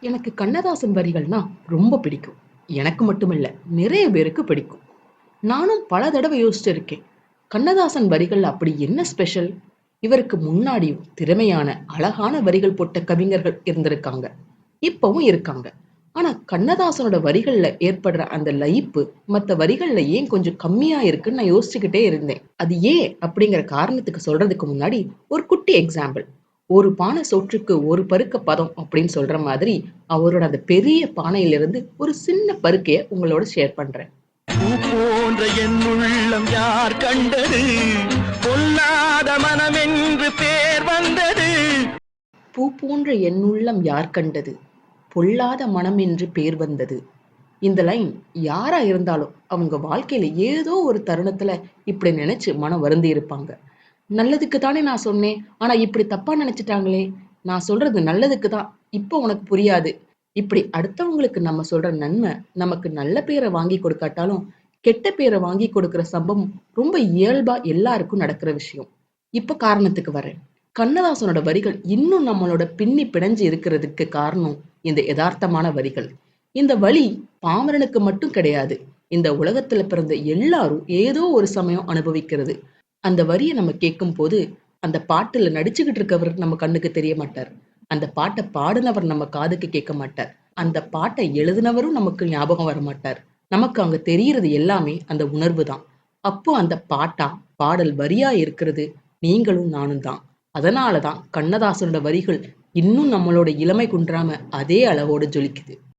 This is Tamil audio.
எனக்கு கண்ணதாசன் வரிகள்னா ரொம்ப பிடிக்கும். எனக்கு மட்டுமில்ல, நிறைய பேருக்கு பிடிக்கும். நானும் பல தடவை யோசிச்சிருக்கேன். கண்ணதாசன் வரிகள் அப்படி என்ன ஸ்பெஷல்? இவருக்கு முன்னாடியும் திறமையான, அழகான வரிகள் போட்ட கவிஞர்கள் இருந்திருக்காங்க. இப்பவும் இருக்காங்க. ஆனா கண்ணதாசனோட வரிகள்ல ஏற்படுற அந்த லயிப்பு, மற்ற வரிகள்ல ஏன் கொஞ்சம் கம்மியா இருக்குன்னு நான் யோசிச்சுக்கிட்டே இருந்தேன். அது ஏன் அப்படிங்கிற காரணத்துக்கு சொல்றதுக்கு முன்னாடி ஒரு குட்டி எக்ஸாம்பிள். "ஒரு பானை சோற்றுக்கு ஒரு பருக்க பதம்" அப்படின்னு சொல்ற மாதிரி, அவரோட அந்த பெரிய பானையிலிருந்து ஒரு சின்ன பருக்கைய உங்களோட ஷேர் பண்றேன். பூ போன்ற என் உள்ளம் யார் கண்டது பொல்லாத மனமென்று பேர் வந்தது "பூ போன்ற என் உள்ளம் யார் கண்டது? பொல்லாத மனம் என்று பேர் வந்தது." இந்த லைன் யாரா இருந்தாலும் அவங்க வாழ்க்கையில ஏதோ ஒரு தருணத்துல இப்படி நினைச்சு மனம் வருந்தியிருப்பாங்க. நல்லதுக்கு தானே நான் சொன்னேன். ஆனா இப்படி தப்பா நினைச்சிட்டாங்களே நான் சொல்றது நல்லதுக்கு தான். இப்போ உனக்கு புரியாது. இப்படி அடுத்தவங்களுக்கு நம்ம சொல்ற நன்மை நமக்கு நல்ல பேரை வாங்கி கொடுக்காட்டாலும், கெட்ட பேர வாங்கி கொடுக்கிற சம்பவம் ரொம்ப இயல்பா எல்லாருக்கும் நடக்கிற விஷயம். இப்ப காரணத்துக்கு வரேன். கண்ணதாசனோட வரிகள் இன்னும் நம்மளோட பின்னி பிணைஞ்சு இருக்கிறதுக்கு காரணம் இந்த யதார்த்தமான வரிகள். இந்த வழி பாமரனுக்கு மட்டும் கிடையாது. இந்த உலகத்துல பிறந்த எல்லாரும் ஏதோ ஒரு சமயம் அனுபவிக்கிறது. அந்த வரியை நம்ம கேட்கும் போது அந்த பாட்டுல நடிச்சுக்கிட்டு இருக்கவர் நம்ம கண்ணுக்கு தெரிய மாட்டார். அந்த பாட்டை பாடினவர் நம்ம காதுக்கு கேட்க மாட்டார். அந்த பாட்டை எழுதினவரும் நமக்கு ஞாபகம் வர மாட்டார் நமக்கு அங்க தெரியிறது எல்லாமே அந்த உணர்வு தான். அப்போ அந்த பாட்டா, பாடல் வரியா இருக்கிறது நீங்களும் நானும் தான். அதனாலதான் கண்ணதாசனோட வரிகள் இன்னும் நம்மளோட இளமை குன்றாம அதே அளவோட ஜொலிக்குது.